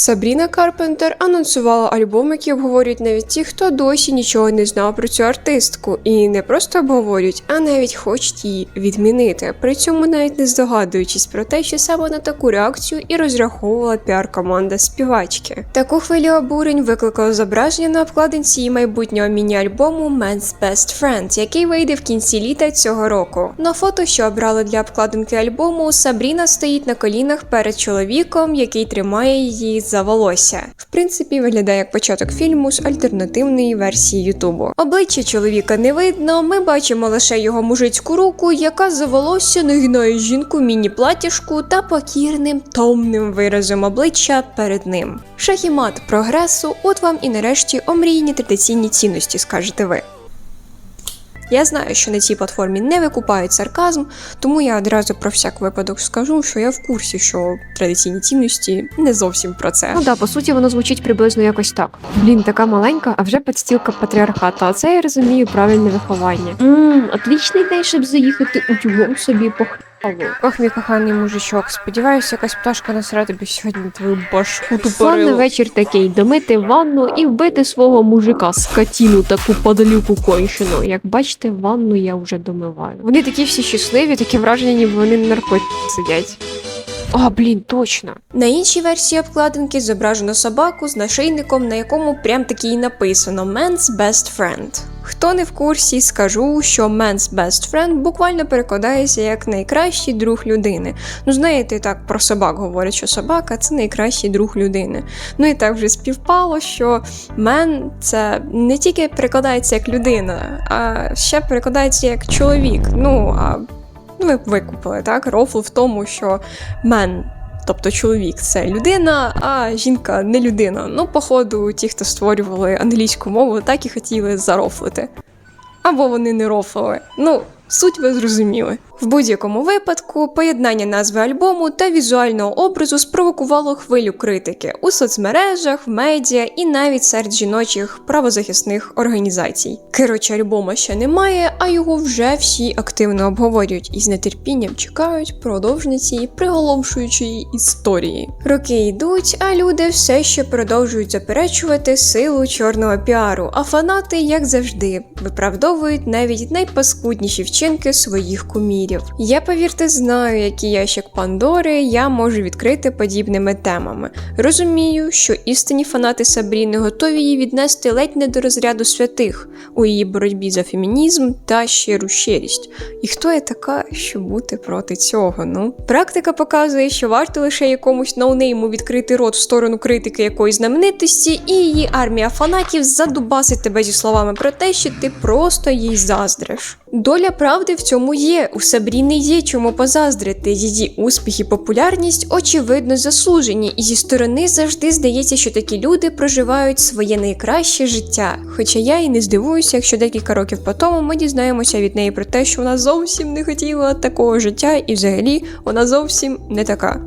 Сабріна Карпентер анонсувала альбом, який обговорюють навіть ті, хто досі нічого не знав про цю артистку, і не просто обговорюють, а навіть хочуть її відмінити. При цьому навіть не здогадуючись про те, що саме на таку реакцію і розраховувала піар-команда співачки. Таку хвилю обурень викликало зображення на обкладинці її майбутнього міні-альбому Man's Best Friend, який вийде в кінці літа цього року. На фото, що обрали для обкладинки альбому, Сабріна стоїть на колінах перед чоловіком, який тримає її за волосся. В принципі, виглядає як початок фільму з альтернативної версії Ютубу. Обличчя чоловіка не видно. Ми бачимо лише його мужицьку руку, яка за волосся нагинає жінку міні-платіжку та покірним томним виразом обличчя перед ним. Шахімат прогресу, от вам і нарешті омріяні традиційні цінності, скажете ви. Я знаю, що на цій платформі не викупають сарказм, тому я одразу про всяк випадок скажу, що я в курсі, що традиційні цінності не зовсім про це. Ну да, по суті, воно звучить приблизно якось так. Блін, така маленька, а вже підстілка патріархата. А це я розумію правильне виховання. Ммм, отлічний день, щоб заїхати у тюрму собі Ох, мій коханий мужичок, сподіваюся, якась пташка насра тобі сьогодні твою башку Славний тупорилу. вечір такий домити ванну і вбити свого мужика скотіну таку подалюку кончену. Як бачите, ванну я вже домиваю. Вони такі всі щасливі, таке враження, ніби вони на наркоті сидять. А, блін, точно. На іншій версії обкладинки зображено собаку з нашийником, на якому прям таки і написано Man's Best Friend. Хто не в курсі, скажу, що Man's Best Friend буквально перекладається як найкращий друг людини. Ну, знаєте, так про собак говорять, що собака це найкращий друг людини. Ну і так вже співпало, що man це не тільки перекладається як людина, а ще перекладається як чоловік. Ну а ви викупили, так? Рофл в тому, що мен, тобто чоловік, це людина, а жінка не людина. Ну, походу, ті, хто створювали англійську мову, так і хотіли зарофлити. Або вони не рофлили. Ну, суть ви зрозуміли. В будь-якому випадку поєднання назви альбому та візуального образу спровокувало хвилю критики у соцмережах, в медіа і навіть серед жіночих правозахисних організацій. Коротше, альбома ще немає, а його вже всі активно обговорюють і з нетерпінням чекають продовження цієї приголомшуючої історії. Роки йдуть, а люди все ще продовжують заперечувати силу чорного піару, а фанати, як завжди, виправдовують навіть найпаскудніші вчинки своїх кумірів. Я, повірте, знаю, який ящик Пандори я можу відкрити подібними темами. Розумію, що істинні фанати Сабріни готові її віднести ледь не до розряду святих у її боротьбі за фемінізм та щиру щирість. І хто я така, щоб бути проти цього? Ну практика показує, що варто лише якомусь ноунейму відкрити рот в сторону критики якоїсь знаменитості, і її армія фанатів задубасить тебе зі словами про те, що ти просто їй заздриш. Доля правди в цьому є. У Сабріни є чому позаздрити. Її успіх і популярність очевидно заслужені, і зі сторони завжди здається, що такі люди проживають своє найкраще життя. Хоча я і не здивуюся, якщо декілька років по тому ми дізнаємося від неї про те, що вона зовсім не хотіла такого життя, і взагалі вона зовсім не така.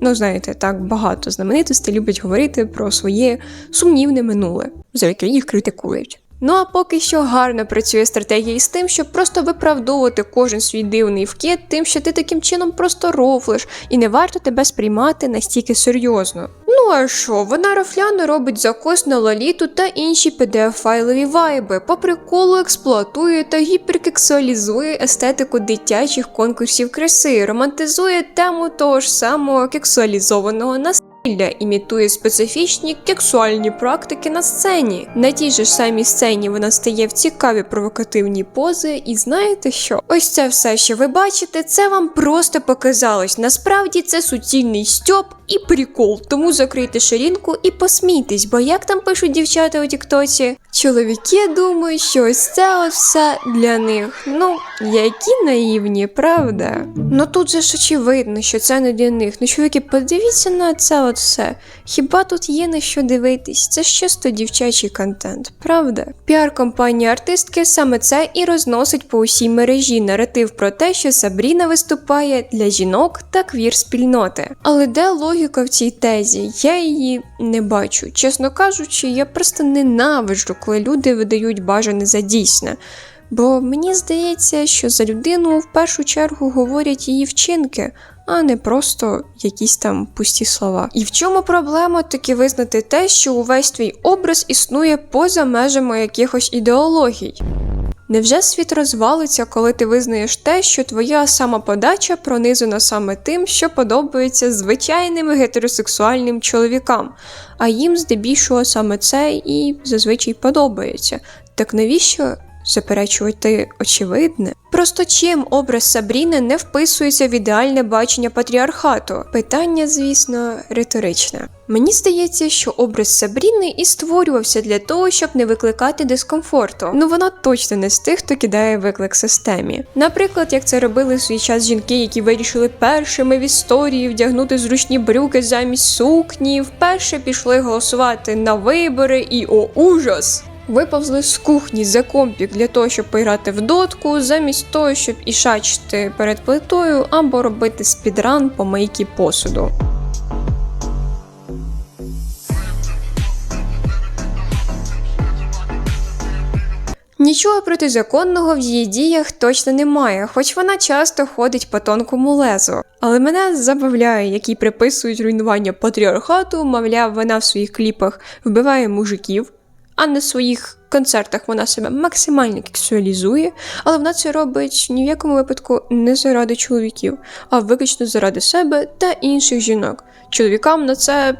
Ну, знаєте, так багато знаменитостей люблять говорити про своє сумнівне минуле, за яке їх критикують. Ну а поки що гарно працює стратегія із тим, щоб просто виправдовувати кожен свій дивний вкид, тим, що ти таким чином просто рофлиш, і не варто тебе сприймати настільки серйозно. Ну а що, вона рофляно робить закос на лаліту та інші PDF-файлові вайби, по приколу експлуатує та гіперкексуалізує естетику дитячих конкурсів краси, романтизує тему того ж самого кексуалізованого насильства. Імітує специфічні кексуальні практики на сцені. На тій же ж самій сцені вона стає в цікаві провокативні пози, і знаєте що? Ось це все, що ви бачите, це вам просто показалось. Насправді це суцільний стьоп і прикол. Тому закрийте ширинку і посмійтесь, бо як там пишуть дівчата у Тіктоці? Чоловіки думають, що ось це от все для них. Ну, які наївні, правда? Ну тут же ж очевидно, що це не для них. Ну, чоловіки, подивіться на це все. Хіба тут є на що дивитись? Це ж чисто дівчачий контент, правда? Піар-компанія артистки саме це і розносить по усій мережі наратив про те, що Сабріна виступає для жінок та квір-спільноти. Але де логіка в цій тезі? Я її не бачу. Чесно кажучи, я просто ненавиджу, коли люди видають бажане за дійсне. Бо мені здається, що за людину в першу чергу говорять її вчинки, а не просто якісь там пусті слова. І в чому проблема таки визнати те, що увесь твій образ існує поза межами якихось ідеологій? Невже світ розвалиться, коли ти визнаєш те, що твоя самоподача пронизана саме тим, що подобається звичайним гетеросексуальним чоловікам, а їм здебільшого саме це і зазвичай подобається. Так навіщо заперечувати очевидне? Просто чим образ Сабріни не вписується в ідеальне бачення патріархату? Питання, звісно, риторичне. Мені здається, що образ Сабріни і створювався для того, щоб не викликати дискомфорту. Ну вона точно не з тих, хто кидає виклик системі. Наприклад, як це робили в свій час жінки, які вирішили першими в історії вдягнути зручні брюки замість сукні, вперше пішли голосувати на вибори і о ужас! Виповзли з кухні за компік для того, щоб пограти в дотку, замість того, щоб ішачити перед плитою або робити спідран по мийки посуду. Нічого протизаконного в її діях точно немає, хоч вона часто ходить по тонкому лезу. Але мене забавляє, які приписують руйнування патріархату, мовляв, вона в своїх кліпах вбиває мужиків, а на своїх концертах вона себе максимально сексуалізує, але вона це робить ні в якому випадку не заради чоловіків, а виключно заради себе та інших жінок. Чоловікам на це,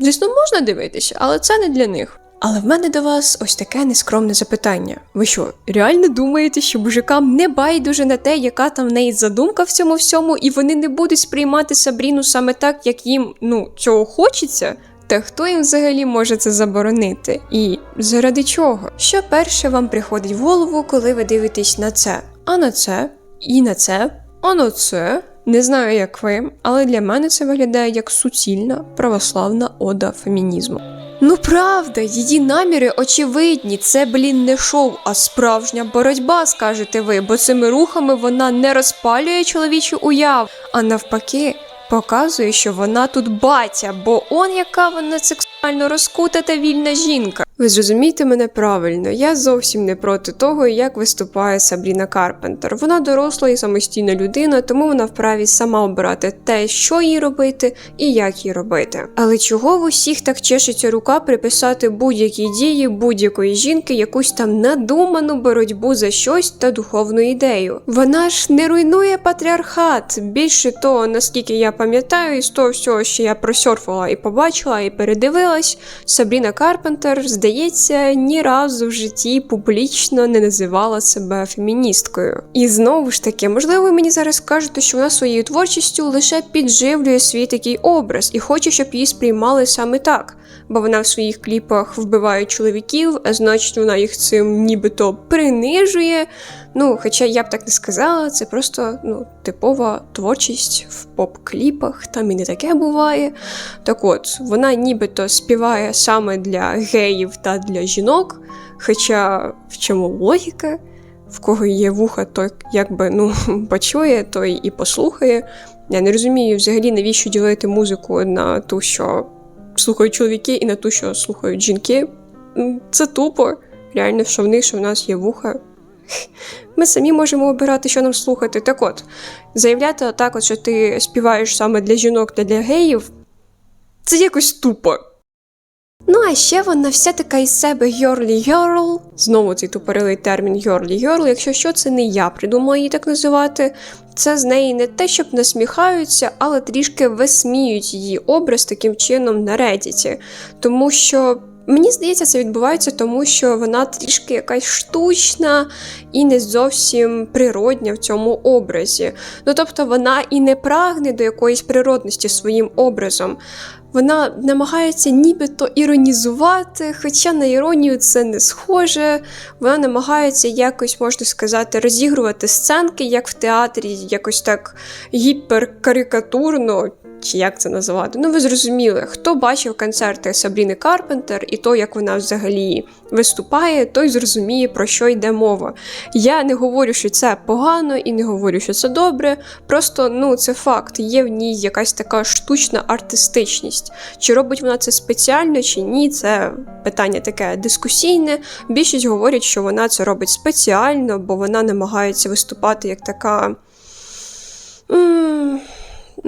звісно, можна дивитися, але це не для них. Але в мене до вас ось таке нескромне запитання. Ви що, реально думаєте, що мужикам не байдуже на те, яка там в неї задумка в цьому всьому, і вони не будуть сприймати Сабріну саме так, як їм ну цього хочеться? Та хто їм взагалі може це заборонити? І заради чого? Що перше вам приходить в голову, коли ви дивитесь на це? А на це, і на це, а на це. Не знаю, як ви, але для мене це виглядає як суцільна православна ода фемінізму. Ну правда, її наміри очевидні. Це, блін, не шоу, а справжня боротьба, скажете ви, бо цими рухами вона не розпалює чоловічу уяв, а навпаки, показує, що вона тут батя, бо он яка вона сексуально розкута та вільна жінка. Ви зрозумієте мене правильно, я зовсім не проти того, як виступає Сабріна Карпентер. Вона доросла і самостійна людина, тому вона вправі сама обирати те, що їй робити і як їй робити. Але чого в усіх так чешеться рука приписати будь-якій дії будь-якої жінки якусь там надуману боротьбу за щось та духовну ідею? Вона ж не руйнує патріархат. Більше того, наскільки я пам'ятаю, із того всього, що я просьорфала і побачила, і передивилась, Сабріна Карпентер, здається, ні разу в житті публічно не називала себе феміністкою. І знову ж таки, можливо, ви мені зараз скажете, що вона своєю творчістю лише підживлює свій такий образ і хоче, щоб її сприймали саме так. Бо вона в своїх кліпах вбиває чоловіків, а значить вона їх цим нібито принижує. Ну, хоча я б так не сказала, це просто ну, типова творчість в поп-кліпах, там і не таке буває. Так от, вона нібито співає саме для геїв та для жінок. Хоча в чому логіка? В кого є вуха, той якби ну почує, той і послухає. Я не розумію взагалі, навіщо ділити музику на ту, що слухають чоловіки, і на ту, що слухають жінки. Це тупо. Реально, що в них, що в нас є вуха. Ми самі можемо обирати, що нам слухати. Так от, заявляти так, от, що ти співаєш саме для жінок та для геїв, це якось тупо. Ну, а ще вона вся така із себе йорлі йорл. Знову цей тупорилий термін йорлі йорл. Якщо що, це не я придумала її так називати. Це з неї не те, щоб насміхаються, але трішки висміють її образ таким чином на Reddit. Тому що. Мені здається, це відбувається тому, що вона трішки якась штучна і не зовсім природня в цьому образі. Ну тобто вона і не прагне до якоїсь природності своїм образом. Вона намагається нібито іронізувати, хоча на іронію це не схоже. Вона намагається якось, можна сказати, розігрувати сценки, як в театрі, якось так гіперкарикатурно. Чи як це називати? Ну, ви зрозуміли, хто бачив концерти Сабріни Карпентер і то, як вона взагалі виступає, той зрозуміє, про що йде мова. Я не говорю, що це погано, і не говорю, що це добре. Просто ну це факт. Є в ній якась така штучна артистичність. Чи робить вона це спеціально, чи ні, це питання таке дискусійне. Більшість говорять, що вона це робить спеціально, бо вона намагається виступати як така.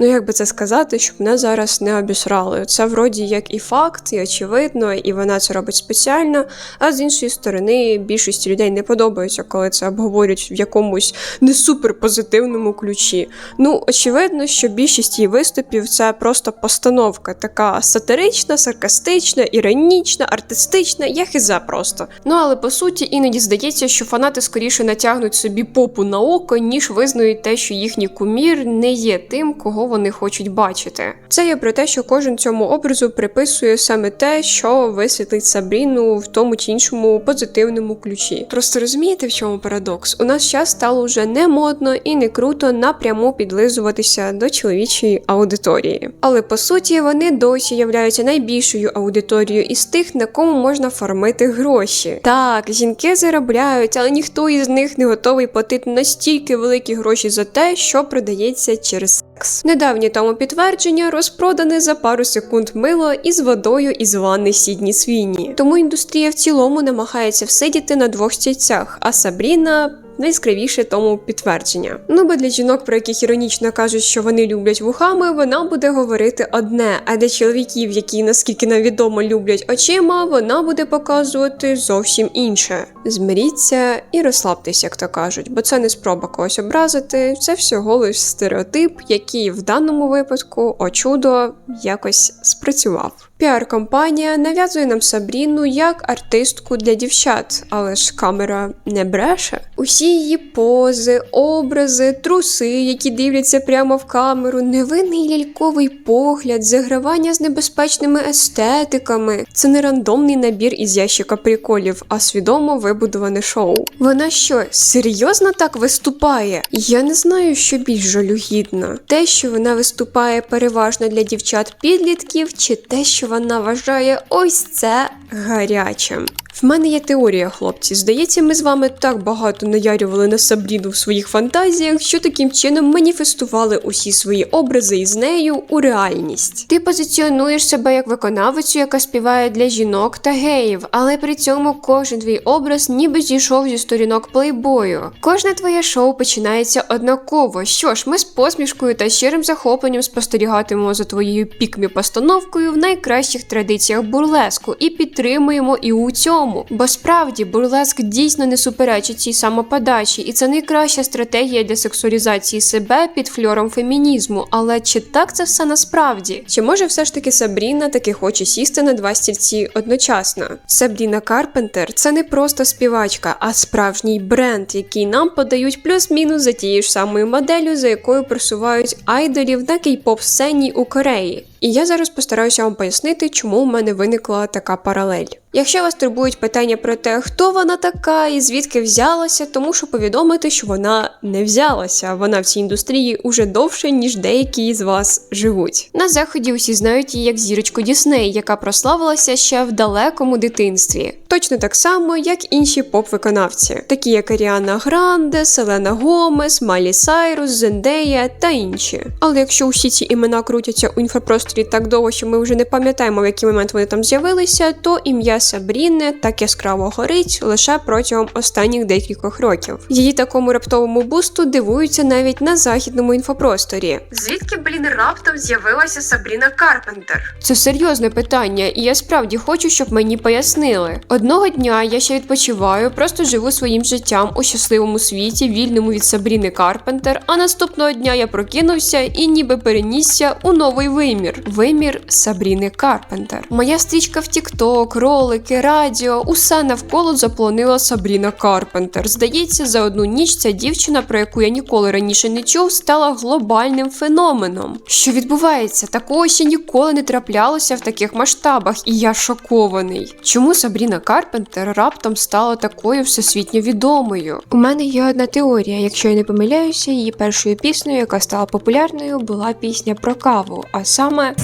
Ну як би це сказати, щоб мене зараз не обісрали. Це вроді як і факт, і очевидно, і вона це робить спеціально. А з іншої сторони, більшості людей не подобається, коли це обговорюють в якомусь не супер позитивному ключі. Ну, очевидно, що більшість її виступів це просто постановка, така сатирична, саркастична, іронічна, артистична, я хиза просто. Ну але по суті, іноді здається, що фанати скоріше натягнуть собі попу на око, ніж визнають те, що їхній кумір не є тим, кого вони хочуть бачити. Це є про те, що кожен цьому образу приписує саме те, що висвітлить Сабріну в тому чи іншому позитивному ключі. Просто розумієте, в чому парадокс? У нас час стало вже не модно і не круто напряму підлизуватися до чоловічої аудиторії. Але по суті вони досі являються найбільшою аудиторією із тих, на кому можна фармити гроші. Так, жінки заробляють, але ніхто із них не готовий платити настільки великі гроші за те, що продається через секс. Недавні тому підтвердження розпродане за пару секунд мило із водою із ванни Сідні Свіні. Тому індустрія в цілому намагається всидіти на двох стільцях, а Сабріна. Найскравіше тому підтвердження. Ну бо для жінок, про яких іронічно кажуть, що вони люблять вухами, вона буде говорити одне. А для чоловіків, які наскільки нам відомо люблять очима, вона буде показувати зовсім інше. Змиріться і розслабтесь, як то кажуть, бо це не спроба когось образити, це всього лиш стереотип, який в даному випадку, о чудо, якось спрацював. Піар-компанія нав'язує нам Сабріну як артистку для дівчат, але ж камера не бреше. Усі її пози, образи, труси, які дивляться прямо в камеру, невинний ляльковий погляд, загравання з небезпечними естетиками. Це не рандомний набір із ящика приколів, а свідомо вибудоване шоу. Вона що, серйозно так виступає? Я не знаю, що більш жалюгідно. Те, що вона виступає переважно для дівчат-підлітків, чи те, що вона вважає ось це гарячим. В мене є теорія, хлопці. Здається, ми з вами так багато наярювали на Сабріну в своїх фантазіях, що таким чином маніфестували усі свої образи із нею у реальність. Ти позиціонуєш себе як виконавицю, яка співає для жінок та геїв, але при цьому кожен твій образ ніби зійшов зі сторінок плейбою. Кожне твоє шоу починається однаково. Що ж, ми з посмішкою та щирим захопленням спостерігатимемо за твоєю пікмі постановкою в найкращих традиціях бурлеску і підтримуємо і у цьому. Бо справді бурлеск дійсно не суперечить цій самоподачі, і це найкраща стратегія для сексуалізації себе під фльором фемінізму. Але чи так це все насправді? Чи може все ж таки Сабріна таки хоче сісти на два стільці одночасно? Сабріна Карпентер це не просто співачка, а справжній бренд, який нам подають плюс-мінус за тією ж самою моделлю, за якою просувають айдолів на кей-поп сцені у Кореї. І я зараз постараюся вам пояснити, чому у мене виникла така паралель. Якщо вас турбують питання про те, хто вона така і звідки взялася, то мушу повідомити, що вона не взялася. Вона в цій індустрії уже довше, ніж деякі з вас живуть. На заході усі знають її як зірочку Дісней, яка прославилася ще в далекому дитинстві. Точно так само, як інші поп-виконавці, такі як Аріана Гранде, Селена Гомес, Малі Сайрус, Зендея та інші. Але якщо усі ці імена крутяться у інфопросторі так довго, що ми вже не пам'ятаємо, в який момент вони там з'явилися, то ім'я Сабріни так яскраво горить лише протягом останніх декількох років. Її такому раптовому бусту дивуються навіть на західному інфопросторі. Звідки, блін, раптом з'явилася Сабріна Карпентер? Це серйозне питання, і я справді хочу, щоб мені пояснили. Одного дня я ще відпочиваю, просто живу своїм життям у щасливому світі, вільному від Сабріни Карпентер. А наступного дня я прокинувся і ніби перенісся у новий вимір вимір Сабріни Карпентер. Моя стрічка в TikTok, ролики, радіо, усе навколо заполонила Сабріна Карпентер. Здається, за одну ніч ця дівчина, про яку я ніколи раніше не чув, стала глобальним феноменом. Що відбувається? Такого ще ніколи не траплялося в таких масштабах, і я шокований. Чому Сабріна Карпентер раптом стала такою всесвітньо відомою? У мене є одна теорія. Якщо я не помиляюся, її першою піснею, яка стала популярною, була пісня про каву, а саме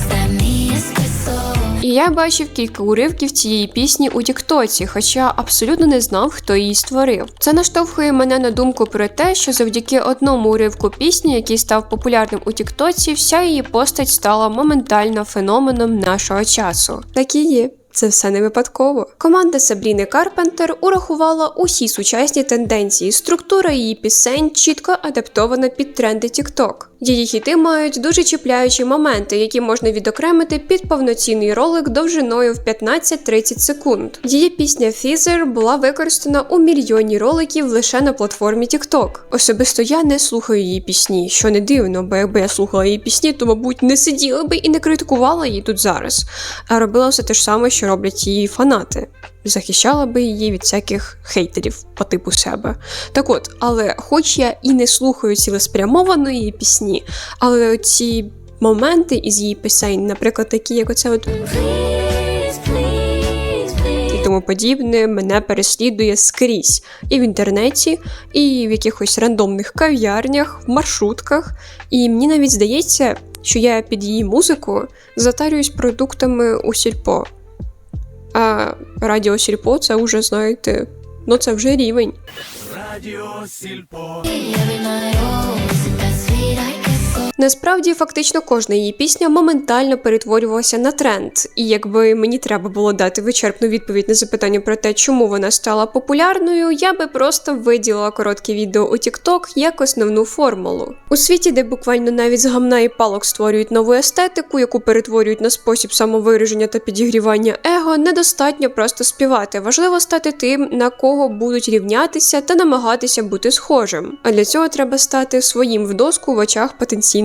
і я бачив кілька уривків цієї пісні у Тіктоці, хоча абсолютно не знав, хто її створив. Це наштовхує мене на думку про те, що завдяки одному уривку пісні, який став популярним у Тіктоці, вся її постать стала моментально феноменом нашого часу. Так і є. Це все не випадково. Команда Сабріни Карпентер урахувала усі сучасні тенденції. Структура її пісень чітко адаптована під тренди TikTok. Її хіти мають дуже чіпляючі моменти, які можна відокремити під повноцінний ролик довжиною в 15-30 секунд. Її пісня Feather була використана у мільйоні роликів лише на платформі TikTok. Особисто я не слухаю її пісні, що не дивно, бо якби я слухала її пісні, то мабуть не сиділа би і не критикувала її тут зараз, а робила все те ж саме, що роблять її фанати. Захищала би її від всяких хейтерів по типу себе. Так от, але хоч я і не слухаю цілеспрямовано її пісні, але ці моменти із її пісень, наприклад, такі, як оце от тому подібне, мене переслідує скрізь і в інтернеті, і в якихось рандомних кав'ярнях, в маршрутках. І мені навіть здається, що я під її музику затарююсь продуктами у сільпо. А радіо сільпо це вже, знаєте, ну це вже рівень. Насправді, фактично кожна її пісня моментально перетворювалася на тренд, і якби мені треба було дати вичерпну відповідь на запитання про те, чому вона стала популярною, я би просто виділила коротке відео у TikTok як основну формулу. У світі, де буквально навіть з гамна і палок створюють нову естетику, яку перетворюють на спосіб самовираження та підігрівання его, недостатньо просто співати. Важливо стати тим, на кого будуть рівнятися та намагатися бути схожим. А для цього треба стати своїм в доску в очах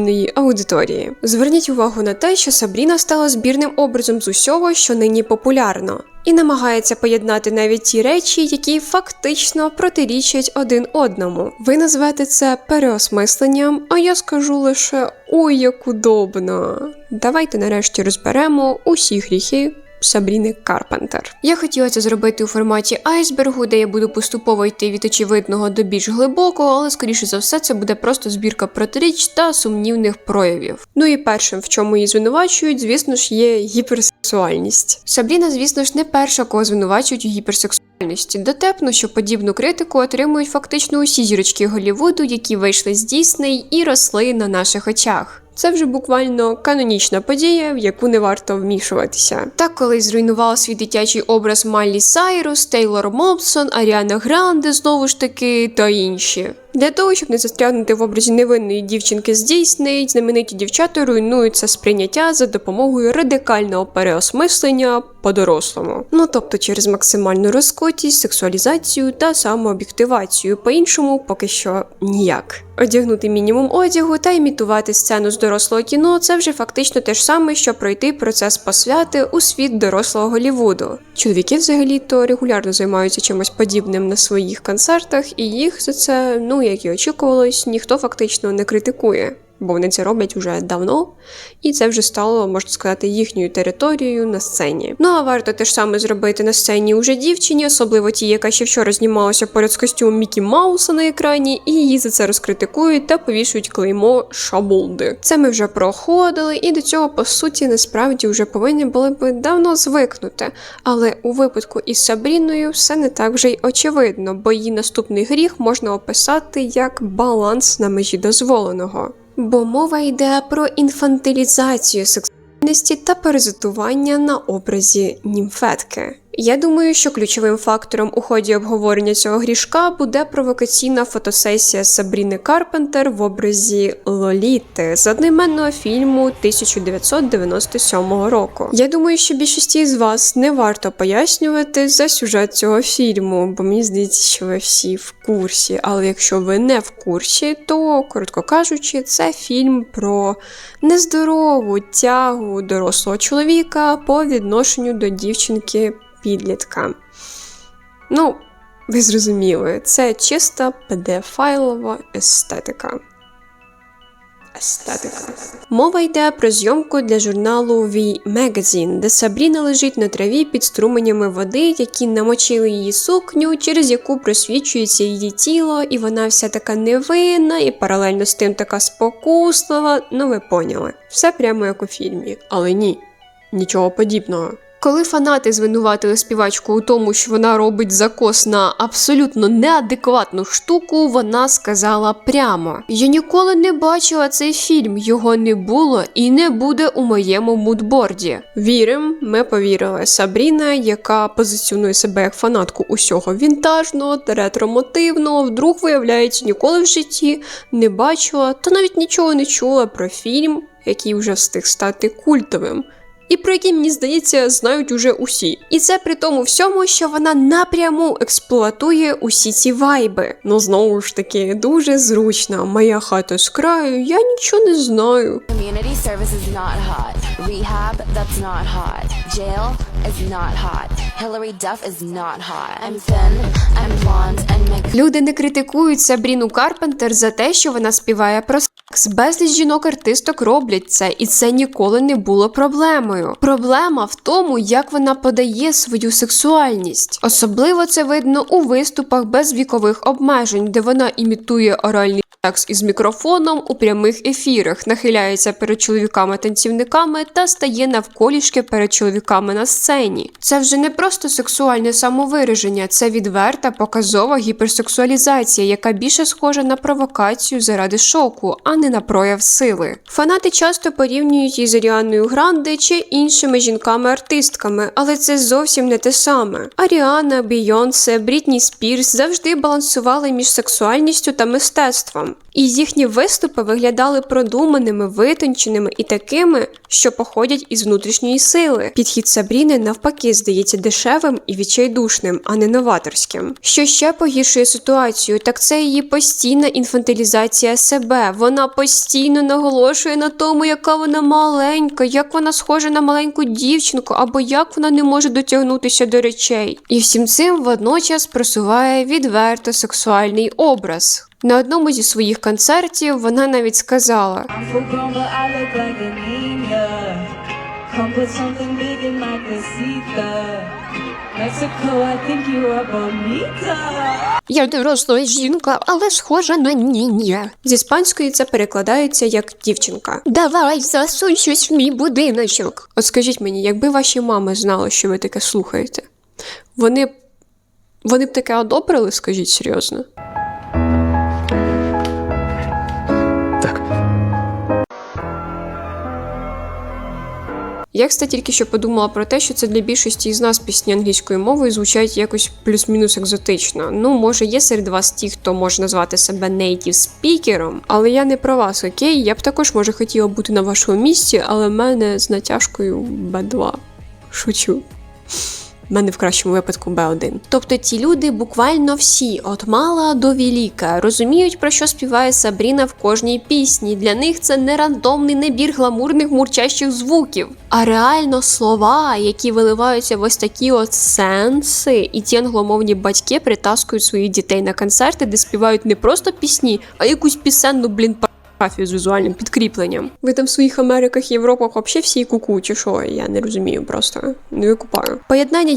потенційної аудиторії. Зверніть увагу на те, що Сабріна стала збірним образом з усього, що нині популярно. І намагається поєднати навіть ті речі, які фактично протирічать один одному. Ви назвете це переосмисленням, а я скажу лише ой, як удобно. Давайте нарешті розберемо усі гріхи Сабріни Карпентер. Я хотіла це зробити у форматі айсбергу, де я буду поступово йти від очевидного до більш глибокого, але скоріше за все це буде просто збірка протиріч та сумнівних проявів. Ну і першим, в чому її звинувачують, звісно ж, є гіперсексуальність. Сабріна, звісно ж, не перша, кого звинувачують у гіперсексуальності. Дотепно, що подібну критику отримують фактично усі зірочки Голлівуду, які вийшли з Дісней і росли на наших очах. Це вже буквально канонічна подія, в яку не варто вмішуватися. Так, колись зруйнував свій дитячий образ Маллі Сайрус, Тейлор Мобсон, Аріана Гранде, знову ж таки, та інші. Для того, щоб не застрягнути в образі невинної дівчинки з Дійсней, знамениті дівчата руйнують це сприйняття за допомогою радикального переосмислення по-дорослому. Ну тобто через максимальну розкотість, сексуалізацію та самооб'єктивацію. По-іншому поки що ніяк. Одягнути мінімум одягу та імітувати сцену з дорослого кіно це вже фактично те ж саме, що пройти процес посвяти у світ дорослого Голлівуду. Чоловіки взагалі-то регулярно займаються чимось подібним на своїх концертах, і їх за це, ну як і очікувалось, ніхто фактично не критикує. Бо вони це роблять уже давно, і це вже стало, можна сказати, їхньою територією на сцені. Ну а варто те ж саме зробити на сцені уже дівчині, особливо ті, яка ще вчора знімалася поряд з костюмом Мікі Мауса на екрані, і її за це розкритикують та повішують клеймо Шаболди. Це ми вже проходили, і до цього по суті насправді вже повинні були би давно звикнути. Але у випадку із Сабріною все не так вже й очевидно, бо її наступний гріх можна описати як баланс на межі дозволеного. Бо мова йде про інфантилізацію сексуальності та паразитування на образі німфетки. Я думаю, що ключовим фактором у ході обговорення цього грішка буде провокаційна фотосесія Сабріни Карпентер в образі Лоліти з одноіменного фільму 1997 року. Я думаю, що більшості з вас не варто пояснювати за сюжет цього фільму, бо мені здається, що ви всі в курсі. Але якщо ви не в курсі, то коротко кажучи, це фільм про нездорову тягу дорослого чоловіка по відношенню до дівчинки підлітка. Ну, ви зрозуміли, це чиста PDF-файлова естетика. Естетика. Мова йде про зйомку для журналу V Magazine, де Сабріна лежить на траві під струменями води, які намочили її сукню, через яку просвічується її тіло, і вона вся така невинна, і паралельно з тим така спокуслива. Ну, ви поняли. Все прямо як у фільмі. Але ні, нічого подібного. Коли фанати звинуватили співачку у тому, що вона робить закос на абсолютно неадекватну штуку, вона сказала прямо: Я ніколи не бачила цей фільм, його не було і не буде у моєму мудборді. Вірим, ми повірили. Сабріна, яка позиціонує себе як фанатку усього вінтажного та ретро-мотивного, вдруг виявляється, ніколи в житті не бачила та навіть нічого не чула про фільм, який вже встиг стати культовим і про які, мені здається, знають уже усі. І це при тому всьому, що вона напряму експлуатує усі ці вайби. Ну знову ж таки, дуже зручно. Моя хата з краю, я нічого не знаю. Community service is not hot. Rehab, that's not hot. Jail is not hot. Hillary Duff is not hot. I'm thin, I'm blonde, and my Люди не критикують Сабріну Карпентер за те, що вона співає про секс. Безліч жінок-артисток роблять це, і це ніколи не було проблемою. Проблема в тому, як вона подає свою сексуальність. Особливо це видно у виступах без вікових обмежень, де вона імітує оральний секс із мікрофоном у прямих ефірах, нахиляється перед чоловіками-танцівниками та стає навколішки перед чоловіками на сцені. Це вже не просто сексуальне самовираження, це відверта показова гіперсексуалізація, яка більше схожа на провокацію заради шоку, а не на прояв сили. Фанати часто порівнюють її з Аріаною Гранде чи іншими жінками-артистками, але це зовсім не те саме. Аріана, Бійонсе, Брітні Спірс завжди балансували між сексуальністю та мистецтвом. І їхні виступи виглядали продуманими, витонченими і такими, що походять із внутрішньої сили. Підхід Сабріни навпаки здається дешевим і відчайдушним, а не новаторським. Що ще погіршує ситуацію, так це її постійна інфантилізація себе. Вона постійно наголошує на тому, яка вона маленька, як вона схожа на маленьку дівчинку, або як вона не може дотягнутися до речей. І всім цим водночас просуває відверто сексуальний образ. На одному зі своїх концертів вона навіть сказала. Я доросла жінка, але схожа на ніння. З іспанської це перекладається як дівчинка. Давай засунь щось в мій будиночок. От скажіть мені, якби ваші мами знали, що ви таке слухаєте, вони вони б таке одобрили, скажіть серйозно. Я, кстати, тільки що подумала про те, що це для більшості із нас пісні англійською мовою звучать якось плюс-мінус екзотично. Ну, може, є серед вас ті, хто може назвати себе нейтів спікером, але я не про вас, окей? Я б також може хотіла бути на вашому місці, але в мене з натяжкою Б2. Шучу. Мене в кращому випадку Б1. Тобто ці люди буквально всі, от мала до велика, розуміють, про що співає Сабріна в кожній пісні. Для них це не рандомний набір гламурних мурчащих звуків, а реально слова, які виливаються в ось такі от сенси, і ті англомовні батьки притаскують своїх дітей на концерти, де співають не просто пісні, а якусь пісенну, блін, фотографію з візуальним підкріпленням. Ви там в своїх Америках і Європах взагалі всі куку, чи що? Я не розумію просто. Не викупаю. Поєднання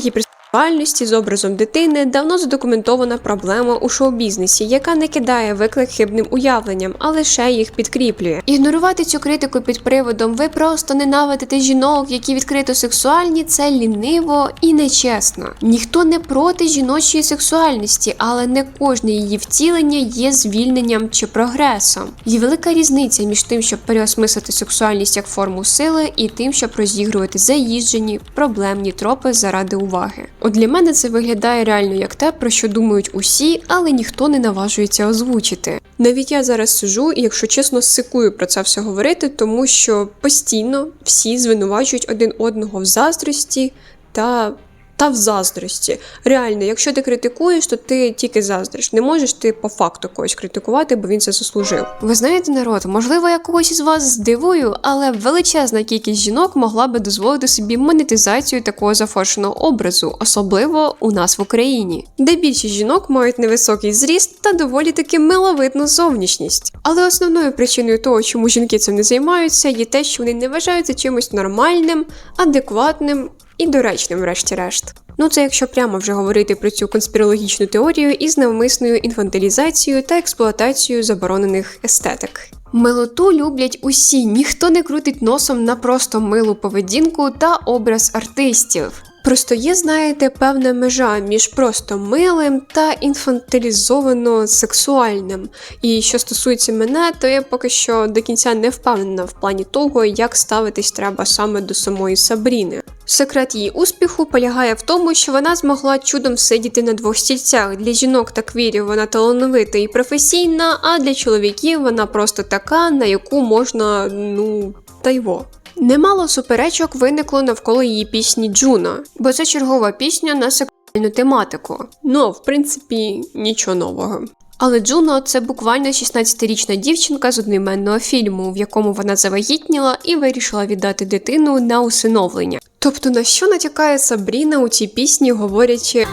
гіперсексуальності з образом дитини давно задокументована проблема у шоу-бізнесі, яка не кидає виклик хибним уявленням, а лише їх підкріплює. Ігнорувати цю критику під приводом ви просто ненавидите жінок, які відкрито сексуальні, це ліниво і нечесно. Ніхто не проти жіночої сексуальності, але не кожне її втілення є звільненням чи прогресом. Є велика різниця між тим, щоб переосмислити сексуальність як форму сили, і тим, щоб розігрувати заїжджені, проблемні тропи заради уваги. От для мене це виглядає реально як те, про що думають усі, але ніхто не наважується озвучити. Навіть я зараз сижу і, якщо чесно, сикую про це все говорити, тому що постійно всі звинувачують один одного в заздрості та. Та в заздрості. Реально, якщо ти критикуєш, то ти тільки заздриш. Не можеш ти по факту когось критикувати, бо він це заслужив. Ви знаєте, народ, можливо, я когось із вас здивую, але величезна кількість жінок могла би дозволити собі монетизацію такого зафоршеного образу, особливо у нас в Україні, де більшість жінок мають невисокий зріст та доволі таки миловидну зовнішність. Але основною причиною того, чому жінки цим не займаються, є те, що вони не вважаються чимось нормальним, адекватним і доречним, врешті-решт. Ну це якщо прямо вже говорити про цю конспірологічну теорію із навмисною інфантилізацією та експлуатацією заборонених естетик. Милоту люблять усі, ніхто не крутить носом на просто милу поведінку та образ артистів. Просто є, знаєте, певна межа між просто милим та інфантилізовано сексуальним. І що стосується мене, то я поки що до кінця не впевнена в плані того, як ставитись треба саме до самої Сабріни. Секрет її успіху полягає в тому, що вона змогла чудом сидіти на двох стільцях. Для жінок та квірів вона талановита і професійна, а для чоловіків вона просто така, на яку можна, ну, та й во. Немало суперечок виникло навколо її пісні Джуна, бо це чергова пісня на сексуальну тематику. Ну, в принципі, нічого нового. Але Джуно це буквально 16-річна дівчинка з одноіменного фільму, в якому вона завагітніла і вирішила віддати дитину на усиновлення. Тобто на що натякає Сабріна у цій пісні, говорячи.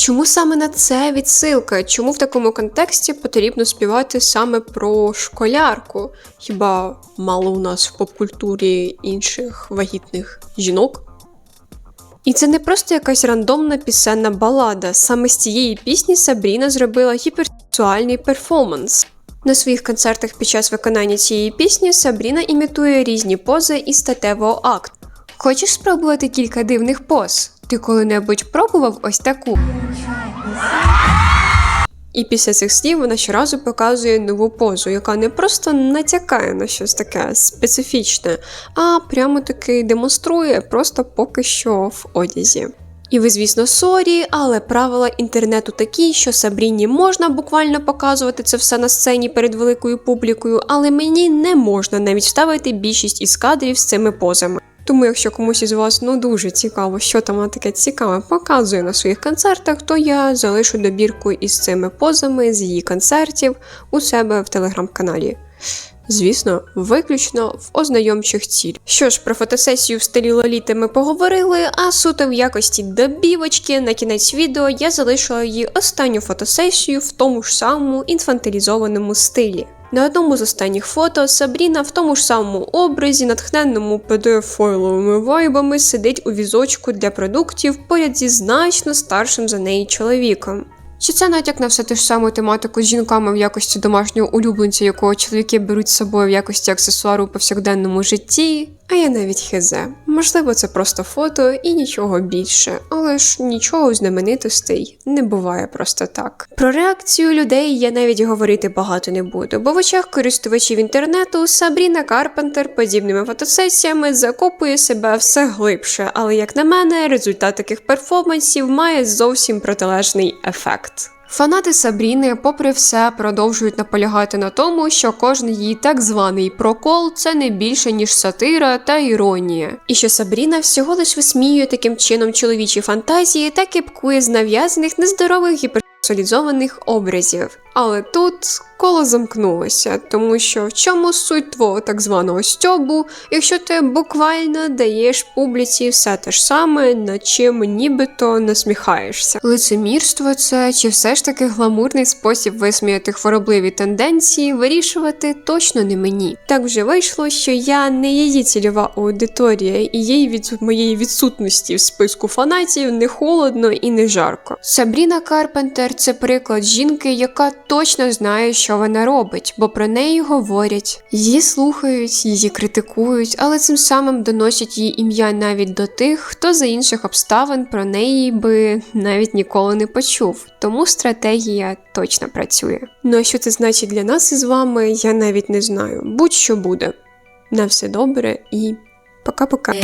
Чому саме на це відсилка? Чому в такому контексті потрібно співати саме про школярку? Хіба мало у нас в попкультурі інших вагітних жінок? І це не просто якась рандомна пісенна балада. Саме з цієї пісні Сабріна зробила гіперсексуальний перформанс. На своїх концертах під час виконання цієї пісні Сабріна імітує різні пози із статевого акту. Хочеш спробувати кілька дивних поз? Ти коли-небудь пробував ось таку? І після цих слів вона щоразу показує нову позу, яка не просто натякає на щось таке специфічне, а прямо таки демонструє просто поки що в одязі. І ви, звісно, сорі, але правила інтернету такі, що Сабріні можна буквально показувати це все на сцені перед великою публікою, але мені не можна навіть вставити більшість із кадрів з цими позами. Тому, якщо комусь із вас ну дуже цікаво, що там вона таке цікаве показує на своїх концертах, то я залишу добірку із цими позами з її концертів у себе в телеграм-каналі. Звісно, виключно в ознайомчих ціль. Що ж, про фотосесію в стилі Лоліти ми поговорили, а суто в якості добівочки на кінець відео я залишила її останню фотосесію в тому ж самому інфантилізованому стилі. На одному з останніх фото Сабріна в тому ж самому образі, натхненному PDF-фойловими вайбами, сидить у візочку для продуктів поряд зі значно старшим за неї чоловіком. Чи це натяк на все те ж саму тематику з жінками в якості домашнього улюбленця, якого чоловіки беруть з собою в якості аксесуару у повсякденному житті? А я навіть хезе. Можливо, це просто фото і нічого більше, але ж нічого знаменитостей не буває просто так. Про реакцію людей я навіть говорити багато не буду, бо в очах користувачів інтернету Сабріна Карпентер подібними фотосесіями закопує себе все глибше, але як на мене, результат таких перформансів має зовсім протилежний ефект. Фанати Сабріни, попри все, продовжують наполягати на тому, що кожен її так званий прокол це не більше ніж сатира та іронія, і що Сабріна всього лиш висміює таким чином чоловічі фантазії та кепкує з нав'язаних нездорових гіперсолізованих образів. Але тут коло замкнулося, тому що в чому суть твого так званого стьобу, якщо ти буквально даєш публіці все те ж саме, над чим нібито насміхаєшся. Лицемірство це чи все ж таки гламурний спосіб висміяти хворобливі тенденції, вирішувати точно не мені. Так вже вийшло, що я не її цільова аудиторія, і їй від моєї відсутності в списку фанатів не холодно і не жарко. Сабріна Карпентер це приклад жінки, яка точно знає, що вона робить, бо про неї говорять. Її слухають, її критикують, але цим самим доносять її ім'я навіть до тих, хто за інших обставин про неї би навіть ніколи не почув. Тому стратегія точно працює. Ну а що це значить для нас із вами, я навіть не знаю. Будь-що буде. На все добре і пока-пока.